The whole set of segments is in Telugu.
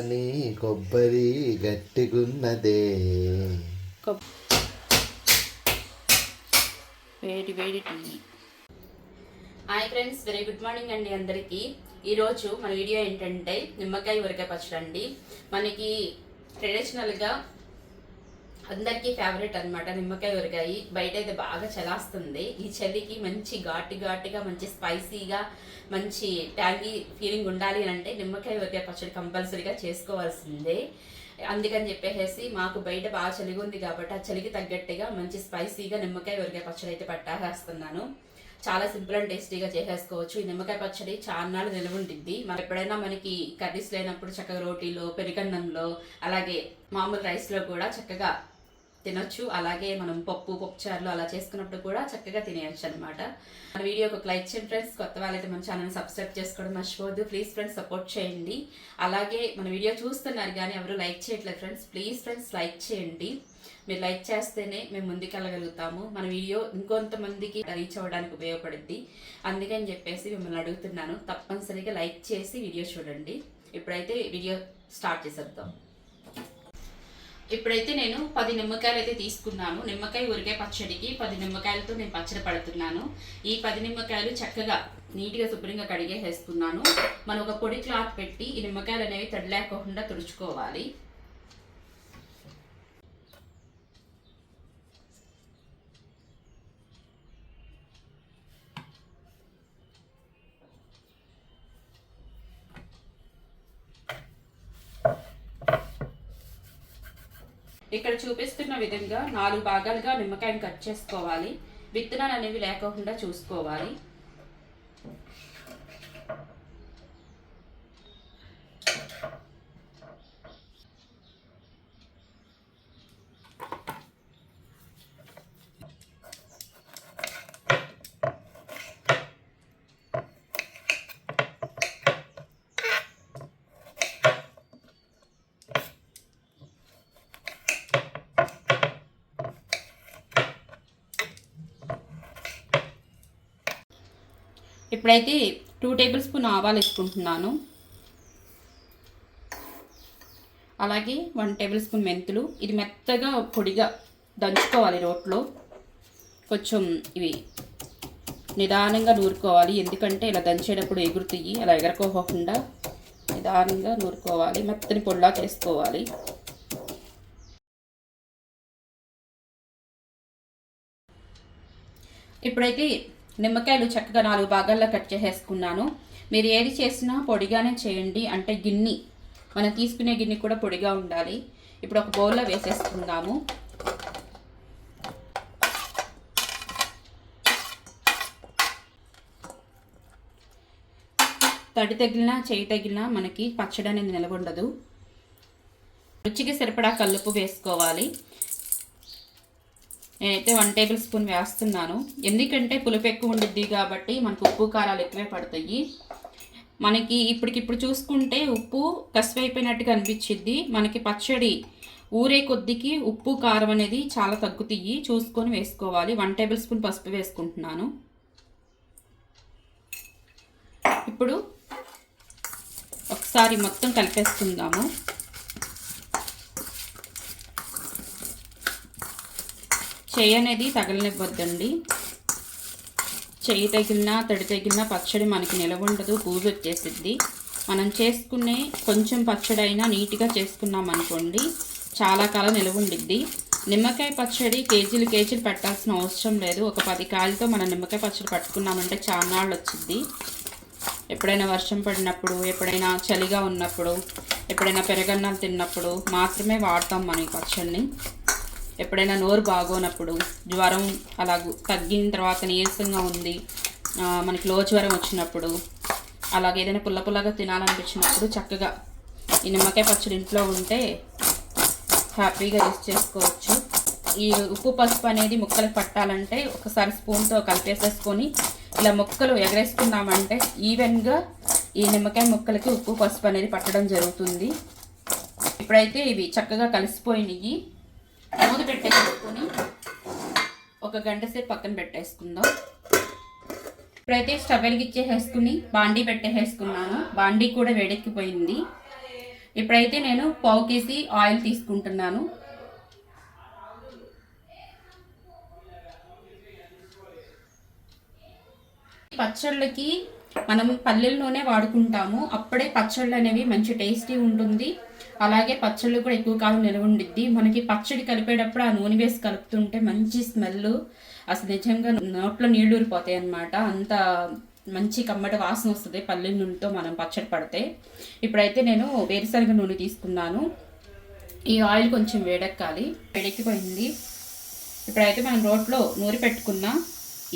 తెల్లని కొబ్బరి గట్టిగున్నదే. వేడి వేడి tea. Hi friends very good morning అండి అందరికీ. ఈరోజు మన వీడియో ఏంటంటే నిమ్మకాయ ఉరకాయ పచ్చడి అండి మనకి ట్రెడిషనల్గా అందరికీ ఫేవరెట్ అన్నమాట. నిమ్మకాయ ఊరగాయ. బయట అయితే బాగా చలాస్తుంది. ఈ చలికి మంచి ఘాటి ఘాటిగా మంచి స్పైసీగా మంచి ట్యాంగీ ఫీలింగ్ ఉండాలి అని అంటే నిమ్మకాయ ఊరగాయ పచ్చడి కంపల్సరీగా చేసుకోవాల్సిందే. అందుకని చెప్పేసి మాకు బయట బాగా చలిగా ఉంది కాబట్టి ఆ చలికి తగ్గట్టుగా మంచి స్పైసీగా నిమ్మకాయ ఊరగాయ పచ్చడి అయితే పట్టాసేస్తున్నాను చాలా సింపుల్ అండ్ టేస్టీగా చేసేసుకోవచ్చు. ఈ నిమ్మకాయ పచ్చడి చాలా నాళ్ళు ఉంటుంది మరి ఎప్పుడైనా మనకి కర్రీస్ లేనప్పుడు చక్కగా రోటీలో పెరుగన్నంలో అలాగే మామూలు రైస్లో కూడా చక్కగా తినొచ్చు. అలాగే మనం పప్పు పప్పుచారులు అలా చేసుకున్నప్పుడు కూడా చక్కగా తినేయచ్చు అనమాట మన వీడియోకి ఒక లైక్ చేయండి ఫ్రెండ్స్. కొత్త వాళ్ళైతే మన ఛానల్ని సబ్స్క్రైబ్ చేసుకోవడం మర్చిపోవద్దు. ప్లీజ్ ఫ్రెండ్స్ సపోర్ట్ చేయండి. అలాగే మన వీడియో చూస్తున్నారు కానీ ఎవరు లైక్ చేయట్లేదు ఫ్రెండ్స్ ప్లీజ్ ఫ్రెండ్స్ లైక్ చేయండి. మీరు లైక్ చేస్తేనే మేము ముందుకెళ్ళగలుగుతాము మన వీడియో ఇంకొంతమందికి రీచ్ అవ్వడానికి ఉపయోగపడుద్ది. అందుకని చెప్పేసి మిమ్మల్ని అడుగుతున్నాను. తప్పనిసరిగా లైక్ చేసి వీడియో చూడండి. ఇప్పుడైతే వీడియో స్టార్ట్ చేసేద్దాం. ఇప్పుడైతే నేను పది నిమ్మకాయలు అయితే తీసుకున్నాను. నిమ్మకాయ ఉరికాయ పచ్చడికి పది నిమ్మకాయలతో నేను పచ్చడి పడుతున్నాను. ఈ పది నిమ్మకాయలు చక్కగా నీట్గా శుభ్రంగా కడిగేసేసుకున్నాను. మనం ఒక పొడి క్లాత్ పెట్టి ఈ నిమ్మకాయలు అనేవి తడి లేకుండా తుడుచుకోవాలి. ఇక్కడ చూపిస్తున్న విధంగా నాలుగు భాగాలుగా నిమ్మకాయని కట్ చేసుకోవాలి. విత్తనాలు అనేవి లేకుండా చూసుకోవాలి. ఇప్పుడైతే టూ టేబుల్ స్పూన్ ఆవాలు వేసుకుంటున్నాను. అలాగే వన్ టేబుల్ స్పూన్ మెంతులు. ఇది మెత్తగా పొడిగా దంచుకోవాలి రోట్లో. కొంచెం ఇవి నిదానంగా నూరుకోవాలి. ఎందుకంటే ఇలా దంచేటప్పుడు ఎగురుతాయి అలా ఎగరకోకుండా నిదానంగా నూరుకోవాలి. మెత్తని పొడిలా చేసుకోవాలి ఇప్పుడైతే నిమ్మకాయలు చక్కగా నాలుగు భాగాల్లో కట్ చేసేసుకున్నాను. మీరు ఏది చేసినా పొడిగానే చేయండి. అంటే గిన్నె మనం తీసుకునే గిన్నె కూడా పొడిగా ఉండాలి. ఇప్పుడు ఒక బౌల్లో వేసేసుకుందాము. తడి తగిలినా చేయి తగిలినా మనకి పచ్చడి అనేది నిలబడదు. రుచికి సరిపడా కల్లుపు వేసుకోవాలి. నేనైతే వన్ టేబుల్ స్పూన్ వేస్తున్నాను. ఎందుకంటే పులుపు ఎక్కువ ఉండిద్ది కాబట్టి మనకు ఉప్పు కారాలు ఎక్కువే పడతాయి. మనకి ఇప్పటికిప్పుడు చూసుకుంటే ఉప్పు కసివైపోయినట్టుగా అనిపించిద్ది. మనకి పచ్చడి ఊరే కొద్దికి ఉప్పు కారం అనేది చాలా తగ్గుతాయి. చూసుకొని వేసుకోవాలి. వన్ టేబుల్ స్పూన్ పసుపు వేసుకుంటున్నాను. ఇప్పుడు ఒకసారి మొత్తం కలిపేసుకుందాము. చెయ్యి అనేది తగలనివ్వద్దండి. చెయ్యి తగిలినా తడి తగిలినా పచ్చడి మనకి నిలవుండదు పూజ వచ్చేసిద్ది. మనం చేసుకునే కొంచెం పచ్చడి అయినా నీట్గా చేసుకున్నాం అనుకోండి చాలా కాలం నిలవుండిద్ది నిమ్మకాయ పచ్చడి కేజీలు కేజీలు పెట్టాల్సిన అవసరం లేదు. ఒక పది కాయలతో మనం నిమ్మకాయ పచ్చడి పట్టుకున్నామంటే చాలా నాళ్ళు వచ్చింది ఎప్పుడైనా వర్షం పడినప్పుడు ఎప్పుడైనా చలిగా ఉన్నప్పుడు ఎప్పుడైనా పెరగన్నాలు తిన్నప్పుడు మాత్రమే వాడతాం మనం ఈ పచ్చడిని. ఎప్పుడైనా నోరు బాగోనప్పుడు జ్వరం అలా తగ్గిన తర్వాత నీరసంగా ఉంది మనకి లో జ్వరం వచ్చినప్పుడు అలాగే ఏదైనా పుల్ల పుల్లగా తినాలనిపించినప్పుడు చక్కగా ఈ నిమ్మకాయ పచ్చడి ఇంట్లో ఉంటే హ్యాపీగా యూస్ చేసుకోవచ్చు. ఈ ఉప్పు పసుపు అనేది ముక్కలకు పట్టాలంటే ఒకసారి స్పూన్తో కలిపేసేసుకొని ఇలా ముక్కలు ఎగరేసుకున్నామంటే ఈవెన్గా ఈ నిమ్మకాయ ముక్కలకి ఉప్పు పసుపు అనేది పట్టడం జరుగుతుంది. ఇప్పుడైతే ఇవి చక్కగా కలిసిపోయినాయి. మూత పెట్టేసుకొని ఒక గంట సేపు పక్కన పెట్టేసుకుందాం. ఇప్పుడైతే స్టవ్ వెలిగిచ్చేసేసుకుని బాండీ పెట్టేసేసుకున్నాను. బాండీ కూడా వేడెక్కిపోయింది. ఇప్పుడైతే నేను పావు కేజీ ఆయిల్ తీసుకుంటున్నాను. పచ్చళ్ళకి మనం పల్లెల నూనె వాడుకుంటాము. అప్పుడే పచ్చళ్ళు అనేవి మంచి టేస్టీ ఉంటుంది. అలాగే పచ్చళ్ళు కూడా ఎక్కువ కాలం నిల్వ ఉండిద్ది. మనకి పచ్చడి కలిపేటప్పుడు ఆ నూనె వేసి కలుపుతుంటే మంచి స్మెల్. అసలు నిజంగా నోట్లో నీళ్ళు ఊరిపోతాయి అనమాట అంత మంచి కమ్మటి వాసన వస్తుంది పల్లెల నూనెతో మనం పచ్చడి పడితే. ఇప్పుడైతే నేను వేరుశనగ నూనె తీసుకున్నాను. ఈ ఆయిల్ కొంచెం వేడెక్కాలి. వేడెక్కిపోయింది. ఇప్పుడైతే మనం రోట్లో నూరి పెట్టుకున్న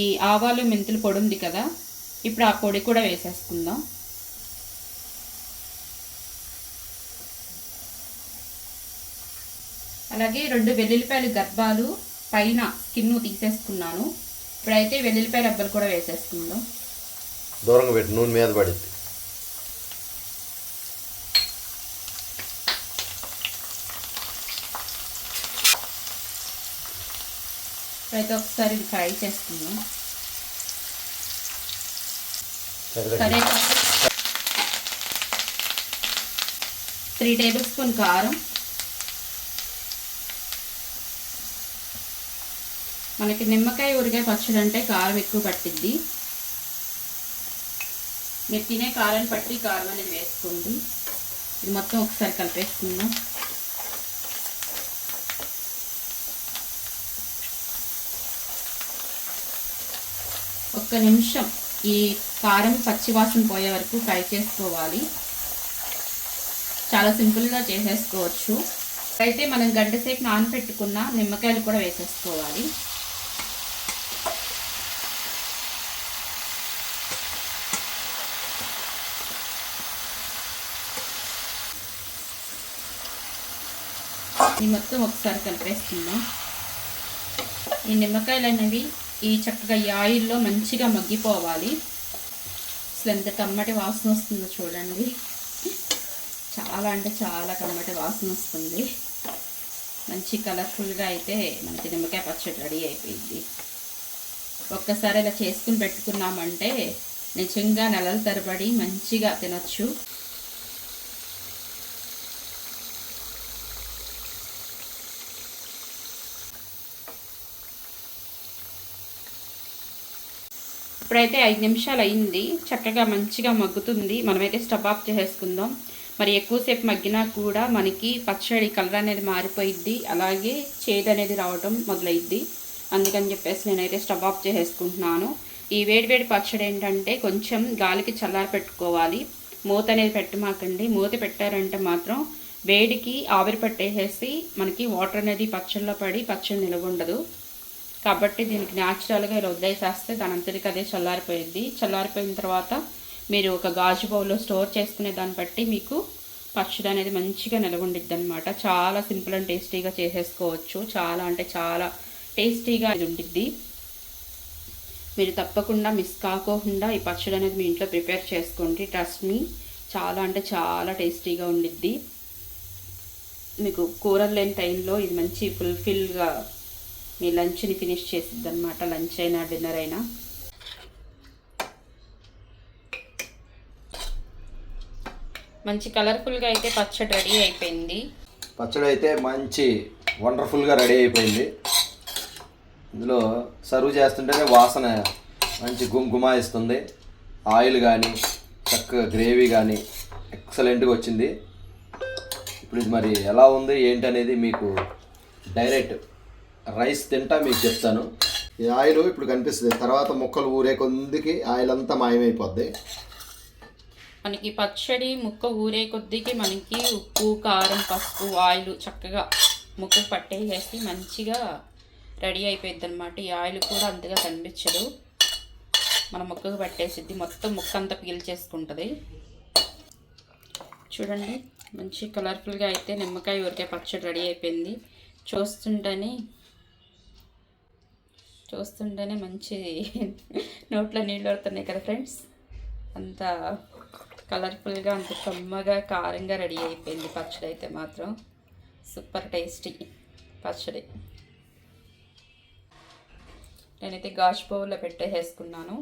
ఈ ఆవాలు మెంతులు పొడి ఉంది కదా ఇప్పుడు ఆ పొడి కూడా వేసేసుకుందాం. అలాగే రెండు వెల్లుల్లిపాయలు గర్భాలు పైన స్కిన్ తీసేసుకున్నాను. ఇప్పుడైతే వెల్లుల్లిపాయ రబ్బలు కూడా వేసేసుకుందాం. దూరంగా పెట్టి నూనె మీద పడింది. ఇప్పుడైతే ఒకసారి ఫ్రై చేసుకుందాం. సరే త్రీ టేబుల్ స్పూన్ కారం. మనకి నిమ్మకాయ ఊరికాయ పచ్చడి అంటే కారం ఎక్కువ పట్టిద్ది. మీరు తినే కారం పట్టి కారం అనేది వేసుకోండి. ఇది మొత్తం ఒకసారి కలిపేసుకుందాం. ఒక్క నిమిషం ఈ కారం పచ్చివాసన పోయే వరకు ఫ్రై చేసుకోవాలి. చాలా సింపుల్గా చేసేసుకోవచ్చు. అయితే మనం గంట సేపు నానబెట్టుకున్న నిమ్మకాయలు కూడా వేసేసుకోవాలి. మొత్తం ఒకసారి కలిపేసుకుందాం ఈ నిమ్మకాయలు అనేవి ఈ చక్కగా ఈ ఆయిల్లో మంచిగా మగ్గిపోవాలి. అసలు ఎంత కమ్మటి వాసన వస్తుందో చూడండి. చాలా అంటే చాలా కమ్మటి వాసన వస్తుంది. మంచి కలర్ఫుల్గా అయితే మనకి నిమ్మకాయ పచ్చడి రెడీ అయిపోయింది. ఒక్కసారి ఇలా చేసుకుని పెట్టుకున్నామంటే నిజంగా నెలల తరబడి మంచిగా తినొచ్చు. ఇప్పుడైతే ఐదు నిమిషాలు అయింది చక్కగా మంచిగా మగ్గుతుంది. మనమైతే స్టవ్ ఆఫ్ చేసేసుకుందాం. మరి ఎక్కువసేపు మగ్గినా కూడా మనకి పచ్చడి కలర్ అనేది మారిపోయిద్ది. అలాగే చేదు అనేది రావటం మొదలైద్ది. అందుకని చెప్పేసి నేనైతే స్టవ్ ఆఫ్ చేసేసుకుంటున్నాను. ఈ వేడివేడి పచ్చడి ఏంటంటే కొంచెం గాలికి చల్లారి పెట్టుకోవాలి. మూత అనేది పెట్టమాకండి. మూత పెట్టారంటే మాత్రం వేడికి ఆవిరి పట్టేసేసి మనకి వాటర్ అనేది పచ్చళ్ళలో పడి పచ్చడి నిలవ ఉండదు. కాబట్టి దీనికి న్యాచురల్గా ఇలా వదిలేసేస్తే దాని అంతటికి అదే చల్లారిపోయింది. చల్లారిపోయిన తర్వాత మీరు ఒక గాజు బౌల్లో స్టోర్ చేసుకునే దాన్ని బట్టి మీకు పచ్చడి అనేది మంచిగా నిలవండిద్ది అనమాట చాలా సింపుల్ అండ్ టేస్టీగా చేసేసుకోవచ్చు. చాలా అంటే చాలా టేస్టీగా ఇది ఉండిద్ది. మీరు తప్పకుండా మిస్ కాకోకుండా ఈ పచ్చడి అనేది మీ ఇంట్లో ప్రిపేర్ చేసుకోండి. ట్రస్ట్ మీ చాలా అంటే చాలా టేస్టీగా ఉండిద్ది. మీకు కూరలు లేని టైంలో ఇది మంచి ఫుల్ఫిల్గా మీ లంచ్ని ఫినిష్ చేసిద్ది అనమాట లంచ్ అయినా డిన్నర్ అయినా. మంచి కలర్ఫుల్గా అయితే పచ్చడి రెడీ అయిపోయింది. పచ్చడి అయితే మంచి వండర్ఫుల్గా రెడీ అయిపోయింది. ఇందులో సర్వ్ చేస్తుంటేనే వాసన మంచి గుమగుమాయిస్తుంది ఆయిల్ కానీ చక్కగా గ్రేవీ కానీ ఎక్సలెంట్గా వచ్చింది. ఇప్పుడు ఇది మరి ఎలా ఉంది ఏంటి అనేది మీకు డైరెక్ట్ రైస్ తింటా మీకు చెప్తాను. ఈ ఆయిల్ ఇప్పుడు కనిపిస్తుంది. తర్వాత ముక్కలు ఊరే కొందికి ఆయిల్ అంతా మాయమైపోద్ది మనకి పచ్చడి ముక్క ఊరే కొద్దికి మనకి ఉప్పు కారం పసుపు ఆయిల్ చక్కగా ముక్క పట్టేసేసి మంచిగా రెడీ అయిపోయింది అనమాట ఈ ఆయిల్ కూడా అంతగా కనిపించదు. మన ముక్కకు పట్టేసిద్ది. మొత్తం ముక్క అంతా పీల్చేసుకుంటుంది. చూడండి మంచి కలర్ఫుల్గా అయితే నిమ్మకాయ ఊరికే పచ్చడి రెడీ అయిపోయింది. చూస్తుంటేనే చూస్తుంటేనే మంచి నోట్లో నీళ్ళు పడుతున్నాయి కదా ఫ్రెండ్స్. అంత కలర్ఫుల్గా అంత కమ్మగా కారంగా రెడీ అయిపోయింది పచ్చడి అయితే మాత్రం. సూపర్ టేస్టీ పచ్చడి. నేనైతే గాజు బౌల్లో పెట్టేసేసుకున్నాను.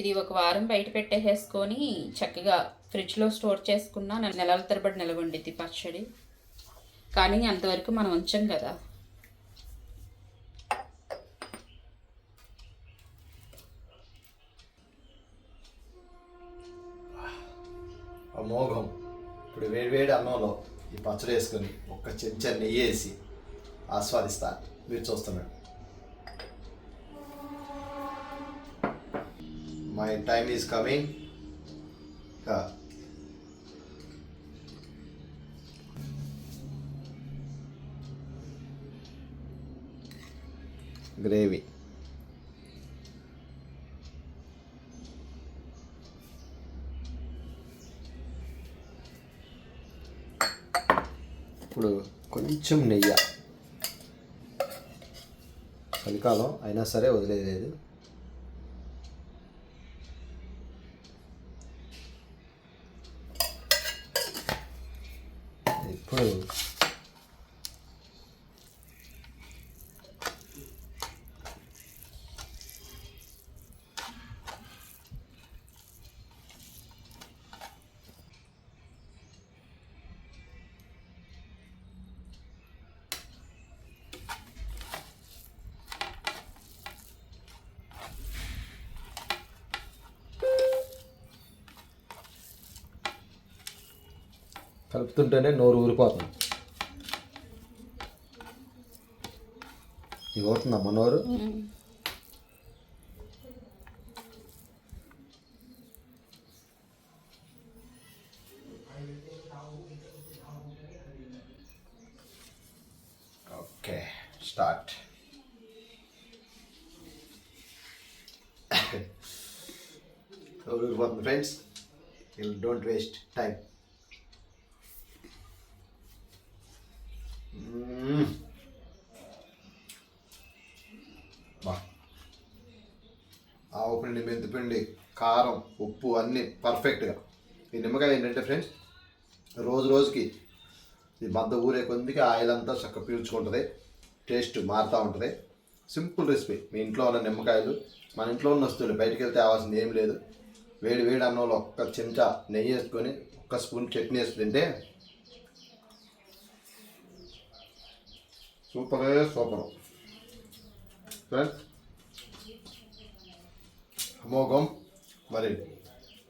ఇది ఒక వారం బయట పెట్టేసేసుకొని చక్కగా ఫ్రిడ్జ్లో స్టోర్ చేసుకున్న నెలల తరబడి నిలవండిద్ది పచ్చడి. కానీ అంతవరకు మనం ఉంచాం కదా. అమోఘం. ఇప్పుడు వేడివేడి అన్నంలో ఈ పచ్చడి వేసుకొని ఒక్క చెంచా నెయ్యి వేసి ఆస్వాదిస్తా. మీరు చూస్తున్నారు. My time is coming gravy కొంచెం నెయ్యి చలికాలం అయినా సరే వదిలేదు ఇప్పుడు కలుపుతుంటేనే నోరు ఊరిపోతుంది. ఇది ఊరుతుందమ్మ నోరు? Okay start. నోరు ఊరిపోతుంది ఫ్రెండ్స్. డోంట్ వేస్ట్ టైం పిండి కారం ఉప్పు అన్నీ పర్ఫెక్ట్గా ఈ నిమ్మకాయ ఏంటంటే ఫ్రెండ్స్ రోజు రోజుకి ఈ మద్ద ఊరే కొద్దికి ఆయిల్ అంతా చక్క పీల్చుకుంటుంది టేస్ట్ మారుతూ ఉంటుంది. సింపుల్ రెసిపీ మీ ఇంట్లో ఉన్న నిమ్మకాయలు మన ఇంట్లో ఉన్న వస్తువులు బయటికి వెళ్తే అవ్వాల్సింది ఏం లేదు. వేడి వేడి అన్నంలో ఒక్క చెంచా నెయ్యి వేసుకొని ఒక్క స్పూన్ చట్నీ వేసి తింటే సూపరే సూపర్. ఫ్రెండ్స్ అమోఘం మరి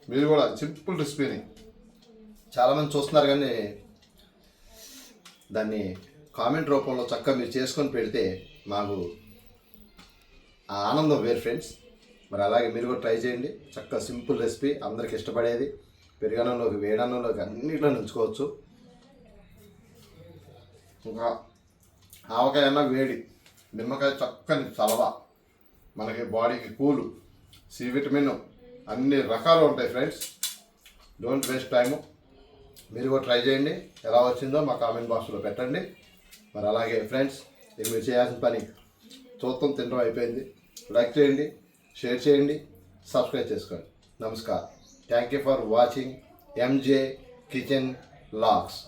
మీరు కూడా సింపుల్ రెసిపీని చాలామంది చూస్తున్నారు కానీ దాన్ని కామెంట్ రూపంలో చక్కగా మీరు చేసుకొని పెడితే మాకు ఆ ఆనందం వేరు ఫ్రెండ్స్. మరి అలాగే మీరు కూడా ట్రై చేయండి. చక్కగా సింపుల్ రెసిపీ అందరికి ఇష్టపడేది. పెరుగన్నంలోకి వేడన్నంలోకి అన్నిట్లో నుంచుకోవచ్చు ఇంకా ఆవకాయ అన్న వేడి నిమ్మకాయ చక్కని చలవ మనకి బాడీకి కూలు. సి విటమిన్ అన్ని రకాలు ఉంటాయి ఫ్రెండ్స్. Don't waste time. మీరు కూడా ట్రై చేయండి. ఎలా వచ్చిందో మా కామెంట్ బాక్స్లో పెట్టండి. మరి అలాగే ఫ్రెండ్స్ ఇది మీరు చేయాల్సిన పని చూస్తాం తినడం అయిపోయింది. లైక్ చేయండి షేర్ చేయండి సబ్స్క్రైబ్ చేసుకోండి. నమస్కారం. Thank you for watching MJ kitchen lakhs.